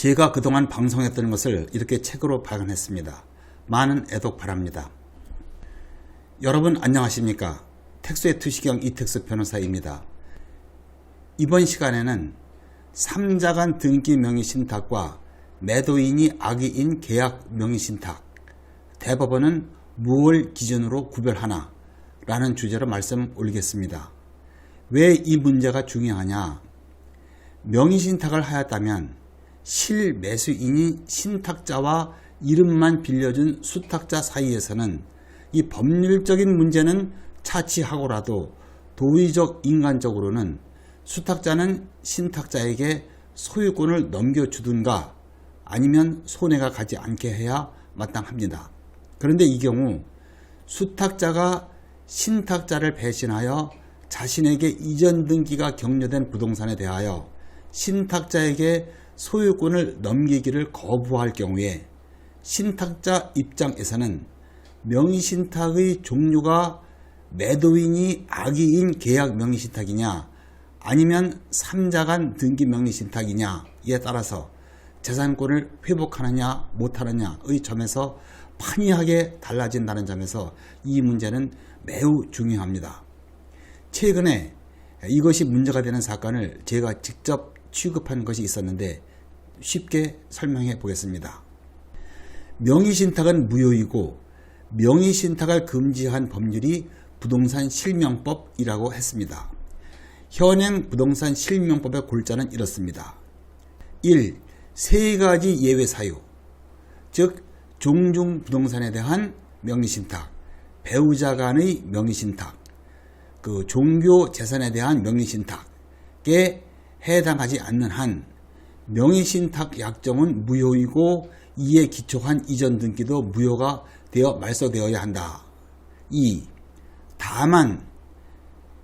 제가 그동안 방송했던 것을 이렇게 책으로 발간했습니다. 많은 애독 바랍니다. 여러분 안녕하십니까? 택수의 투시경 이택수 변호사입니다. 이번 시간에는 3자간 등기 명의신탁과 매도인이 악의인 계약 명의신탁, 대법원은 무엇을 기준으로 구별하나 라는 주제로 말씀 올리겠습니다. 왜 이 문제가 중요하냐? 명의신탁을 하였다면 실매수인이 신탁자와 이름만 빌려준 수탁자 사이에서는 이 법률적인 문제는 차치하고라도 도의적 인간적으로는 수탁자는 신탁자에게 소유권을 넘겨주든가 아니면 손해가 가지 않게 해야 마땅합니다. 그런데 이 경우 수탁자가 신탁자를 배신하여 자신에게 이전 등기가 격려된 부동산에 대하여 신탁자에게 소유권을 넘기기를 거부할 경우에 신탁자 입장에서는 명의신탁의 종류가 매도인이 악의인 계약 명의신탁이냐 아니면 3자 간 등기 명의신탁이냐에 따라서 재산권을 회복하느냐 못하느냐의 점에서 판이하게 달라진다는 점에서 이 문제는 매우 중요합니다. 최근에 이것이 문제가 되는 사건을 제가 직접 취급한 것이 있었는데 쉽게 설명해 보겠습니다. 명의신탁은 무효이고 명의신탁을 금지한 법률이 부동산 실명법이라고 했습니다. 현행 부동산 실명법의 골자는 이렇습니다. 1. 세 가지 예외 사유, 즉 종중 부동산에 대한 명의신탁, 배우자 간의 명의신탁, 그 종교 재산에 대한 명의신탁에 해당하지 않는 한 명의신탁 약정은 무효이고 이에 기초한 이전 등기도 무효가 되어 말소되어야 한다. 2. 다만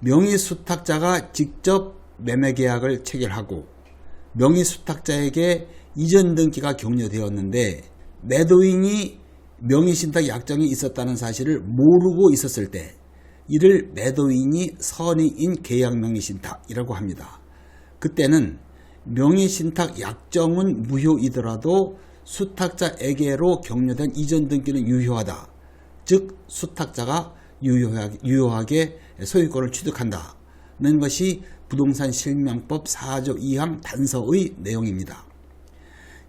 명의수탁자가 직접 매매계약을 체결하고 명의수탁자에게 이전 등기가 격려되었는데 매도인이 명의신탁 약정이 있었다는 사실을 모르고 있었을 때 이를 매도인이 선의인 계약 명의신탁이라고 합니다. 그때는 명의신탁 약정은 무효이더라도 수탁자에게로 격려된 이전 등기는 유효하다. 즉 수탁자가 유효하게, 유효하게 소유권을 취득한다는 것이 부동산 실명법 4조 2항 단서의 내용입니다.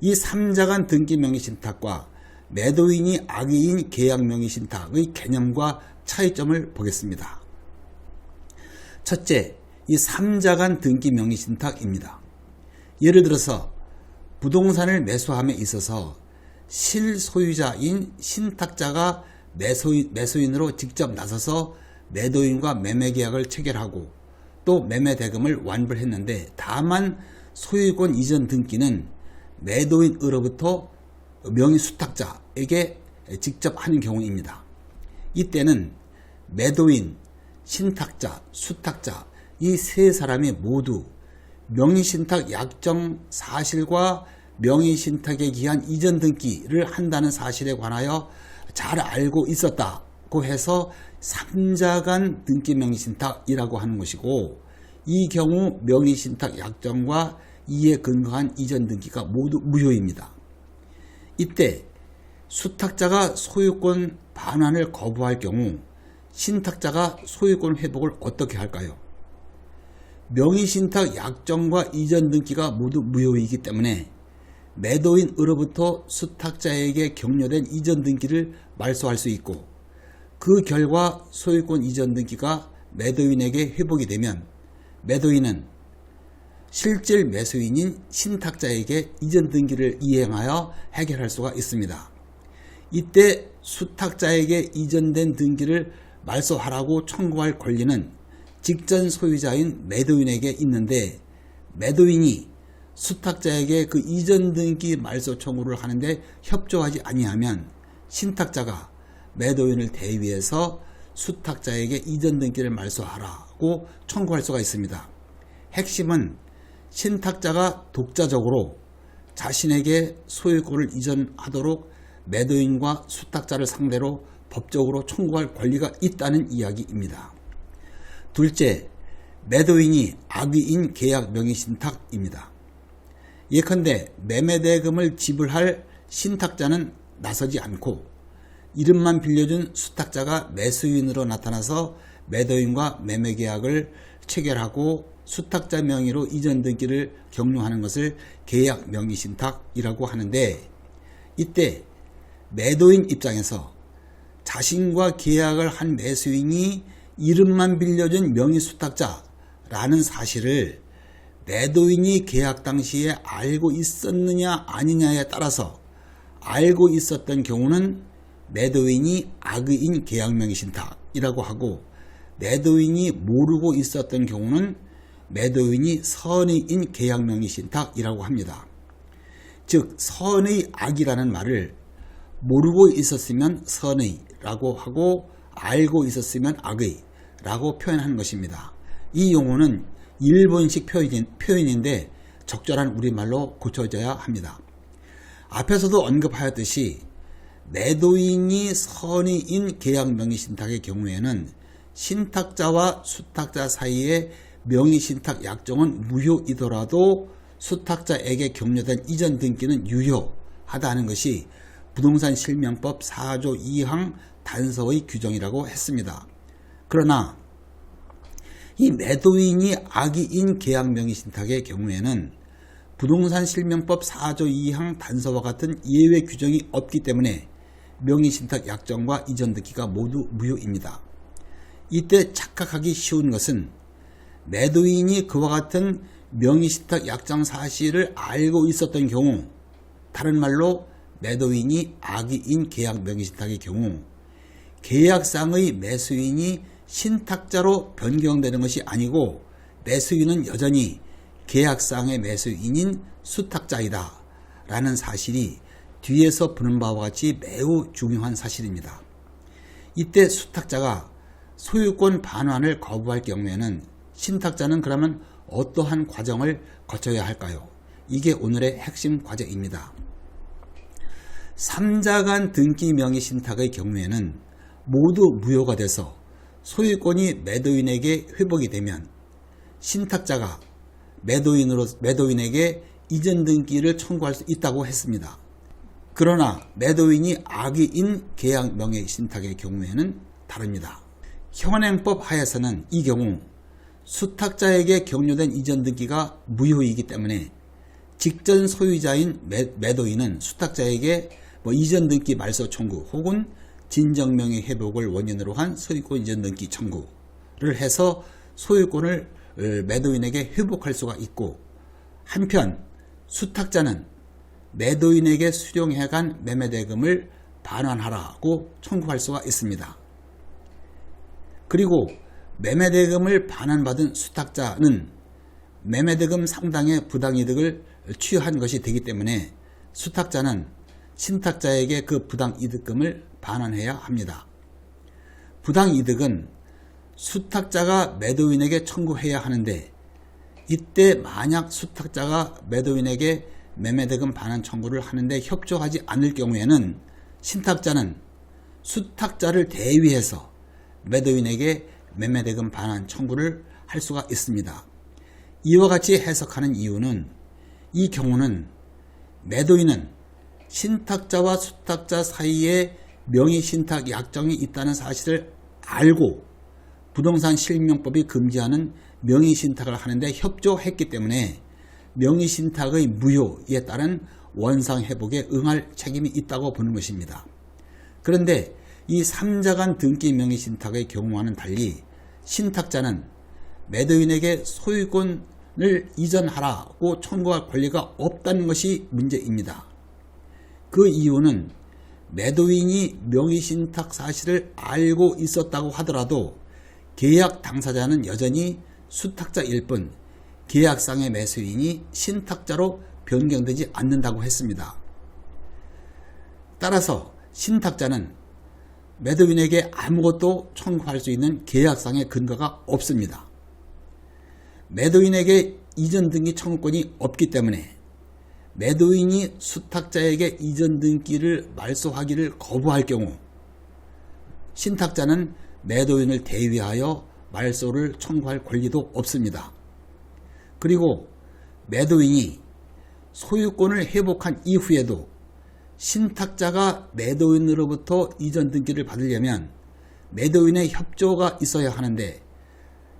이 3자 간 등기 명의신탁과 매도인이 악의인 계약 명의신탁의 개념과 차이점을 보겠습니다. 첫째, 이 3자 간 등기 명의신탁입니다. 예를 들어서 부동산을 매수함에 있어서 실소유자인 신탁자가 매수인, 매수인으로 직접 나서서 매도인과 매매 계약을 체결하고 또 매매 대금을 완불했는데 다만 소유권 이전 등기는 매도인으로부터 명의 수탁자에게 직접 하는 경우입니다. 이때는 매도인, 신탁자, 수탁자 이 세 사람이 모두 명의신탁 약정 사실과 명의신탁에 기한 이전 등기를 한다는 사실에 관하여 잘 알고 있었다고 해서 3자간 등기 명의신탁이라고 하는 것이고 이 경우 명의신탁 약정과 이에 근거한 이전 등기가 모두 무효입니다. 이때 수탁자가 소유권 반환을 거부할 경우 신탁자가 소유권 회복을 어떻게 할까요? 명의신탁 약정과 이전 등기가 모두 무효이기 때문에 매도인으로부터 수탁자에게 격려된 이전 등기를 말소할 수 있고 그 결과 소유권 이전 등기가 매도인에게 회복이 되면 매도인은 실질 매수인인 신탁자에게 이전 등기를 이행하여 해결할 수가 있습니다. 이때 수탁자에게 이전된 등기를 말소하라고 청구할 권리는 직전 소유자인 매도인에게 있는데 매도인이 수탁자에게 그 이전 등기 말소 청구를 하는데 협조하지 아니하면 신탁자가 매도인을 대위해서 수탁자에게 이전 등기를 말소하라고 청구할 수가 있습니다. 핵심은 신탁자가 독자적으로 자신에게 소유권을 이전하도록 매도인과 수탁자를 상대로 법적으로 청구할 권리가 있다는 이야기입니다. 둘째, 매도인이 악의인 계약 명의신탁입니다. 예컨대 매매대금을 지불할 신탁자는 나서지 않고 이름만 빌려준 수탁자가 매수인으로 나타나서 매도인과 매매계약을 체결하고 수탁자 명의로 이전 등기를 격려하는 것을 계약 명의 신탁이라고 하는데 이때 매도인 입장에서 자신과 계약을 한 매수인이 이름만 빌려준 명의 수탁자라는 사실을 매도인이 계약 당시에 알고 있었느냐 아니냐에 따라서 알고 있었던 경우는 매도인이 악의인 계약명의 신탁이라고 하고 매도인이 모르고 있었던 경우는 매도인이 선의인 계약명의 신탁이라고 합니다. 즉 선의 악이라는 말을 모르고 있었으면 선의라고 하고 알고 있었으면 악의 라고 표현하는 것입니다. 이 용어는 일본식 표현인, 데 적절한 우리말로 고쳐져야 합니다. 앞에서도 언급하였듯이 매도인이 선의인 계약 명의 신탁의 경우에는 신탁자와 수탁자 사이의 명의 신탁 약정은 무효이더라도 수탁자에게 격려된 이전 등기는 유효하다는 것이 부동산 실명법 4조 2항 단서의 규정이라고 했습니다. 그러나 이 매도인이 악의인 계약 명의 신탁의 경우에는 부동산 실명법 4조 2항 단서와 같은 예외 규정이 없기 때문에 명의 신탁 약정과 이전 등기가 모두 무효입니다. 이때 착각하기 쉬운 것은 매도인이 그와 같은 명의신탁 약정 사실을 알고 있었던 경우 다른 말로 매도인이 악의인 계약 명의신탁의 경우 계약상의 매수인이 신탁자로 변경되는 것이 아니고 매수인은 여전히 계약상의 매수인인 수탁자이다 라는 사실이 뒤에서 보는 바와 같이 매우 중요한 사실입니다. 이때 수탁자가 소유권 반환을 거부할 경우에는 신탁자는 그러면 어떠한 과정을 거쳐야 할까요? 이게 오늘의 핵심 과제입니다. 3자간 등기 명의 신탁의 경우에는 모두 무효가 돼서 소유권이 매도인에게 회복이 되면 신탁자가 매도인으로 매도인에게 이전 등기를 청구할 수 있다고 했습니다. 그러나 매도인이 악의인 계약 명의 신탁의 경우에는 다릅니다. 현행법 하에서는 이 경우 수탁자에게 격려된 이전 등기가 무효이기 때문에 직전 소유자인 매, 도인은 수탁자에게 뭐 이전 등기 말소 청구 혹은 진정명의 회복을 원인으로 한 소유권 이전 등기 청구를 해서 소유권을 어, 매도인에게 회복할 수가 있고 한편 수탁자는 매도인에게 수령해간 매매대금을 반환하라고 청구할 수가 있습니다. 그리고 매매대금을 반환받은 수탁자는 매매대금 상당의 부당이득을 취한 것이 되기 때문에 수탁자는 신탁자에게 그 부당이득금을 반환해야 합니다. 부당 이득은 수탁자가 매도인에게 청구해야 하는데 이때 만약 수탁자가 매도인에게 매매대금 반환 청구를 하는데 협조하지 않을 경우에는 신탁자는 수탁자를 대위해서 매도인에게 매매대금 반환 청구를 할 수가 있습니다. 이와 같이 해석하는 이유는 이 경우는 매도인은 신탁자와 수탁자 사이에 명의 신탁 약정이 있다는 사실을 알고 부동산 실명법이 금지하는 명의 신탁을 하는데 협조했기 때문에 명의 신탁의 무효에 따른 원상 회복에 응할 책임이 있다고 보는 것입니다. 그런데 이 3자 간 등기 명의 신탁의 경우와는 달리 신탁자는 매도인에게 소유권을 이전하라고 청구할 권리가 없다는 것이 문제입니다. 그 이유는 매도인이 명의신탁 사실을 알고 있었다고 하더라도 계약 당사자는 여전히 수탁자일 뿐 계약상의 매수인이 신탁자로 변경되지 않는다고 했습니다. 따라서 신탁자는 매도인에게 아무것도 청구할 수 있는 계약상의 근거가 없습니다. 매도인에게 이전 등기 청구권이 없기 때문에 매도인이 수탁자에게 이전 등기를 말소하기를 거부할 경우 신탁자는 매도인을 대위하여 말소를 청구할 권리도 없습니다. 그리고 매도인이 소유권을 회복한 이후에도 신탁자가 매도인으로부터 이전 등기를 받으려면 매도인의 협조가 있어야 하는데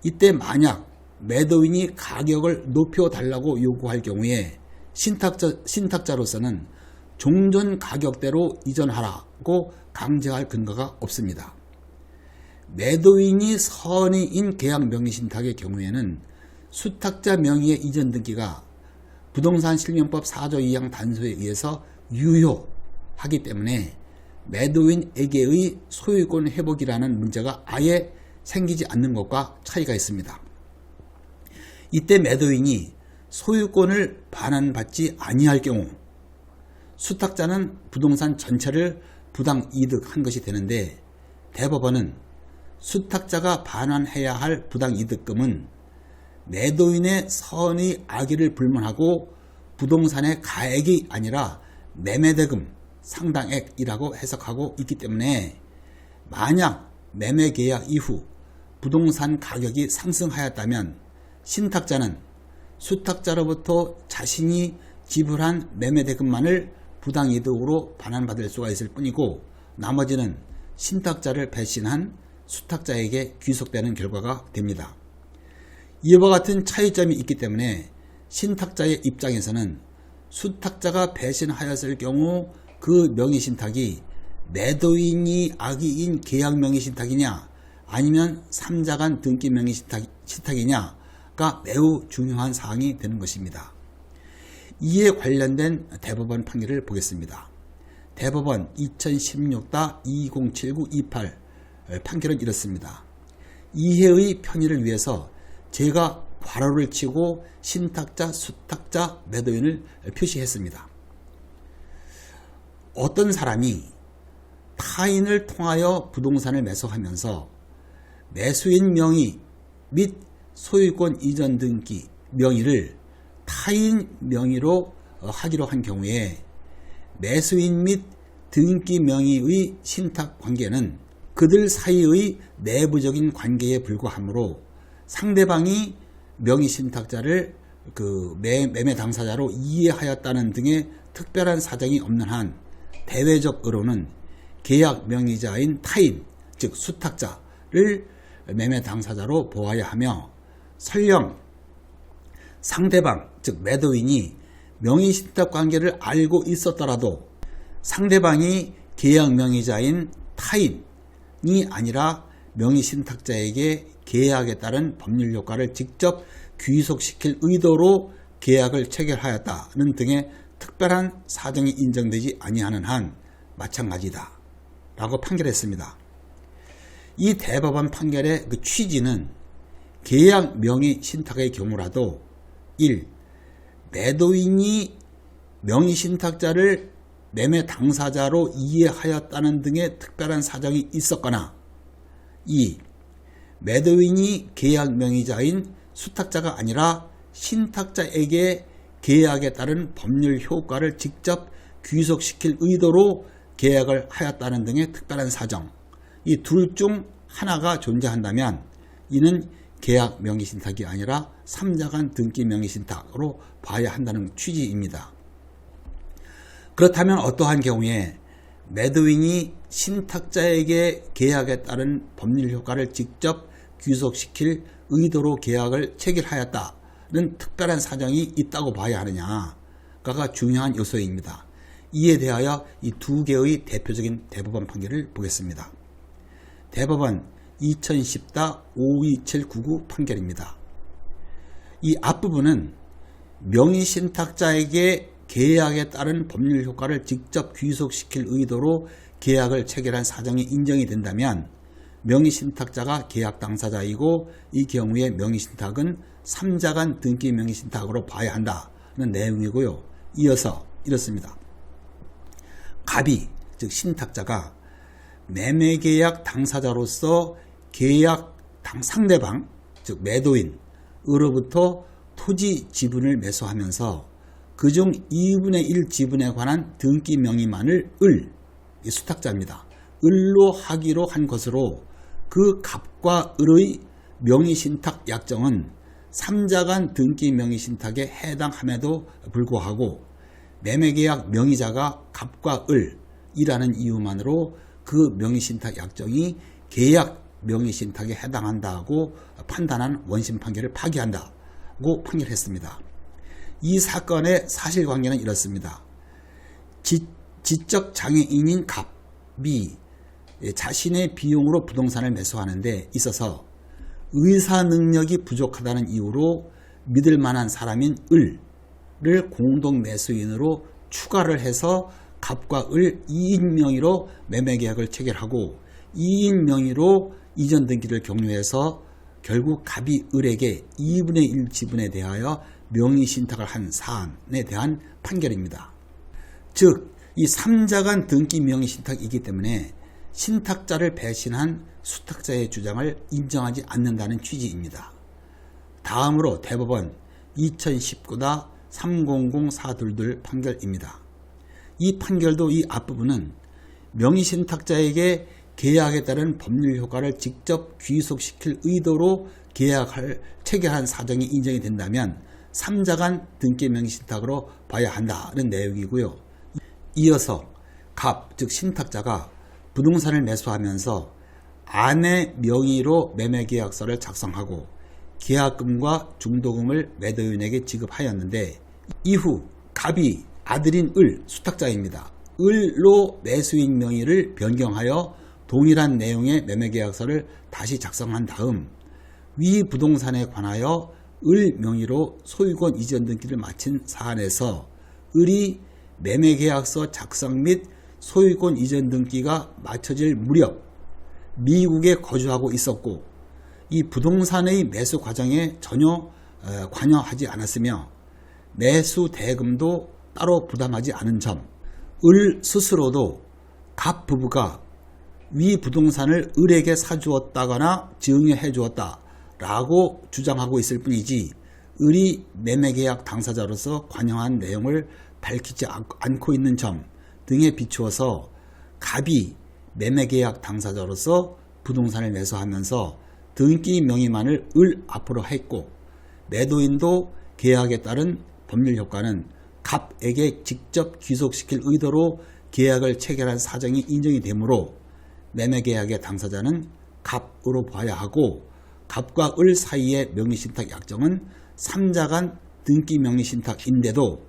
이때 만약 매도인이 가격을 높여달라고 요구할 경우에 신탁자, 신탁자로서는 종전 가격대로 이전하라고 강제할 근거가 없습니다. 매도인이 선의인 계약 명의 신탁의 경우에는 수탁자 명의의 이전 등기가 부동산 실명법 4조 2항 단서에 의해서 유효하기 때문에 매도인에게의 소유권 회복이라는 문제가 아예 생기지 않는 것과 차이가 있습니다. 이때 매도인이 소유권을 반환받지 아니할 경우 수탁자는 부동산 전체를 부당 이득한 것이 되는데 대법원은 수탁자가 반환해야 할 부당 이득금은 매도인의 선의 악의를 불문하고 부동산의 가액이 아니라 매매대금 상당액이라고 해석하고 있기 때문에 만약 매매 계약 이후 부동산 가격이 상승하였다면 신탁자는 수탁자로부터 자신이 지불한 매매 대금만을 부당이득으로 반환받을 수가 있을 뿐이고 나머지는 신탁자를 배신한 수탁자에게 귀속되는 결과가 됩니다. 이와 같은 차이점이 있기 때문에 신탁자의 입장에서는 수탁자가 배신하였을 경우 그 명의신탁이 매도인이 악의인 계약 명의신탁이냐 아니면 3자간 등기 명의신탁이냐 가 매우 중요한 사항이 되는 것입니다. 이에 관련된 대법원 판결을 보겠습니다. 대법원 2016-207928 판결은 이렇습니다. 이해의 편의를 위해서 제가 괄호를 치고 신탁자, 수탁자, 매도인을 표시했습니다. 어떤 사람이 타인을 통하여 부동산을 매수하면서 매수인 명의 및 소유권 이전 등기 명의를 타인 명의로 하기로 한 경우에 매수인 및 등기 명의의 신탁 관계는 그들 사이의 내부적인 관계에 불과하므로 상대방이 명의 신탁자를 그 매매 당사자로 이해하였다는 등의 특별한 사정이 없는 한 대외적 으로는 계약 명의자인 타인 즉 수탁자를 매매 당사자로 보아야 하며 설령 상대방 즉 매도인이 명의신탁 관계를 알고 있었더라도 상대방이 계약 명의자인 타인이 아니라 명의신탁자에게 계약에 따른 법률 효과를 직접 귀속시킬 의도로 계약을 체결하였다는 등의 특별한 사정이 인정되지 아니하는 한 마찬가지다. 라고 판결했습니다. 이 대법원 판결의 그 취지는 계약 명의 신탁의 경우라도 1. 매도인이 명의 신탁자를 매매 당사자로 이해하였다는 등의 특별한 사정이 있었거나 2. 매도인이 계약 명의자인 수탁자가 아니라 신탁자에게 계약에 따른 법률 효과를 직접 귀속시킬 의도로 계약을 하였다는 등의 특별한 사정 이 둘 중 하나가 존재한다면 이는 계약 명의신탁이 아니라 3자간 등기 명의신탁으로 봐야 한다는 취지입니다. 그렇다면 어떠한 경우에 매도인이 신탁자에게 계약에 따른 법률 효과를 직접 귀속시킬 의도로 계약을 체결하였다는 특별한 사정이 있다고 봐야 하느냐가 중요한 요소입니다. 이에 대하여 이 두 개의 대표적인 대법원 판결을 보겠습니다. 대법원 2010-52799 판결입니다. 이 앞부분은 명의신탁자에게 계약에 따른 법률 효과를 직접 귀속시킬 의도로 계약을 체결한 사정이 인정이 된다면 명의신탁자가 계약 당사자이고 이 경우에 명의신탁은 3자 간 등기 명의신탁으로 봐야 한다는 내용이고요. 이어서 이렇습니다. 갑이 즉 신탁자가 매매계약 당사자로서 계약 당 상대방 즉 매도인으로부터 토지 지분을 매수하면서 그중 2분의 1 지분에 관한 등기 명의만을 을, 이 수탁자입니다. 을로 하기로 한 것으로 그 갑과 을의 명의신탁 약정은 3자 간 등기 명의신탁에 해당함에도 불구하고 매매계약 명의자가 갑과 을이라는 이유만으로 그 명의신탁 약정이 계약 명의신탁에 해당한다고 판단한 원심 판결을 파기한다고 판결했습니다. 이 사건의 사실관계는 이렇습니다. 지, 지적 장애인인 갑이 자신의 비용으로 부동산을 매수하는데 있어서 의사 능력이 부족하다는 이유로 믿을 만한 사람인 을을 공동 매수인으로 추가를 해서 갑과 을 2인 명의로 매매 계약을 체결하고 2인 명의로 이전 등기를 경유해서 결국 갑이 을에게 2분의 1 지분에 대하여 명의 신탁을 한 사안에 대한 판결입니다. 즉, 이 3자 간 등기 명의 신탁이기 때문에 신탁자를 배신한 수탁자의 주장을 인정하지 않는다는 취지입니다. 다음으로 대법원 2019다 300422 판결입니다. 이 판결도 이 앞부분은 명의신탁자에게 계약에 따른 법률 효과를 직접 귀속시킬 의도로 계약을 체결한 사정이 인정이 된다면 3자 간 등기 명의 신탁으로 봐야 한다는 내용이고요. 이어서 갑, 즉 신탁자가 부동산을 매수하면서 아내 명의로 매매계약서를 작성하고 계약금과 중도금을 매도인에게 지급하였는데 이후 갑이 아들인 을 수탁자입니다. 을로 매수인 명의를 변경하여 동일한 내용의 매매 계약서를 다시 작성한 다음 위 부동산에 관하여 을 명의로 소유권 이전 등기를 마친 사안에서 을이 매매 계약서 작성 및 소유권 이전 등기가 마쳐질 무렵 미국에 거주하고 있었고 이 부동산의 매수 과정에 전혀 관여하지 않았으며 매수 대금도 따로 부담하지 않은 점, 을 스스로도 갑 부부가 위 부동산을 을에게 사주었다거나 증여해 주었다 라고 주장하고 있을 뿐이지 을이 매매계약 당사자로서 관여한 내용을 밝히지 않고 있는 점 등에 비추어서 갑이 매매계약 당사자로서 부동산을 매수하면서 등기 명의만을 을 앞으로 했고 매도인도 계약에 따른 법률 효과는 갑에게 직접 귀속시킬 의도로 계약을 체결한 사정이 인정이 되므로 매매 계약의 당사자는 갑으로 봐야 하고 갑과 을 사이의 명의신탁 약정은 3자 간 등기 명의신탁인데도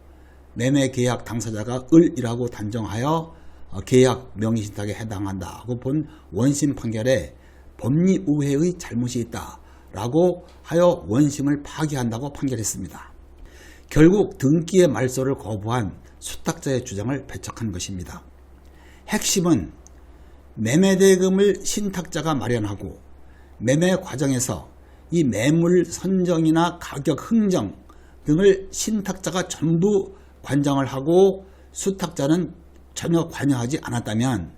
매매 계약 당사자가 을이라고 단정하여 계약 명의신탁에 해당한다고 본 원심 판결에 법리우회의 잘못이 있다라고 하여 원심을 파기한다고 판결했습니다. 결국 등기의 말소를 거부한 수탁자의 주장을 배척한 것입니다. 핵심은 매매대금을 신탁자가 마련하고 매매 과정에서 이 매물 선정이나 가격 흥정 등을 신탁자가 전부 관장을 하고 수탁자는 전혀 관여하지 않았다면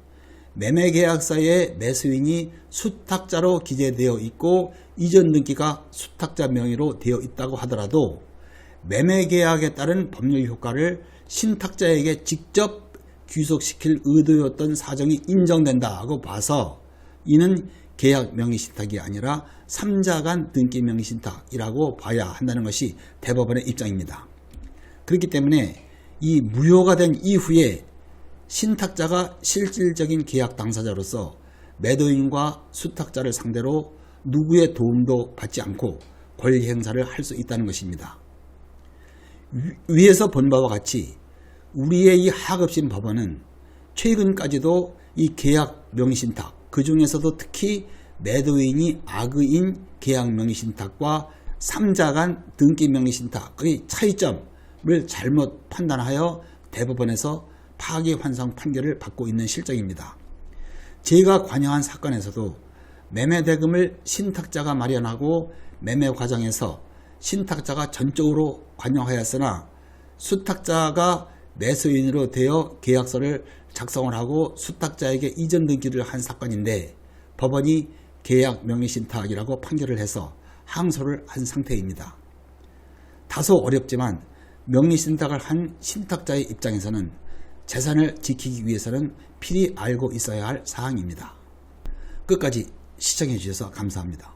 매매계약서에 매수인이 수탁자로 기재되어 있고 이전 등기가 수탁자 명의로 되어 있다고 하더라도 매매계약에 따른 법률 효과를 신탁자에게 직접 귀속시킬 의도였던 사정이 인정된다고 봐서 이는 계약 명의신탁이 아니라 3자 간 등기 명의신탁이라고 봐야 한다는 것이 대법원의 입장입니다. 그렇기 때문에 이 무효가 된 이후에 신탁자가 실질적인 계약 당사자로서 매도인과 수탁자를 상대로 누구의 도움도 받지 않고 권리 행사를 할 수 있다는 것입니다. 위에서 본 바와 같이 우리의 이 하급심 법원은 최근까지도 이 계약 명의신탁 그 중에서도 특히 매도인이 악의인 계약 명의신탁과 3자간 등기 명의신탁의 차이점을 잘못 판단하여 대법원에서 파기환송 판결을 받고 있는 실정입니다. 제가 관여한 사건에서도 매매대금을 신탁자가 마련하고 매매 과정에서 신탁자가 전적으로 관여하였으나 수탁자가 매수인으로 되어 계약서를 작성을 하고 수탁자에게 이전 등기를 한 사건인데 법원이 계약 명의신탁이라고 판결을 해서 항소를 한 상태입니다. 다소 어렵지만 명의신탁을 한 신탁자의 입장에서는 재산을 지키기 위해서는 필히 알고 있어야 할 사항입니다. 끝까지 시청해 주셔서 감사합니다.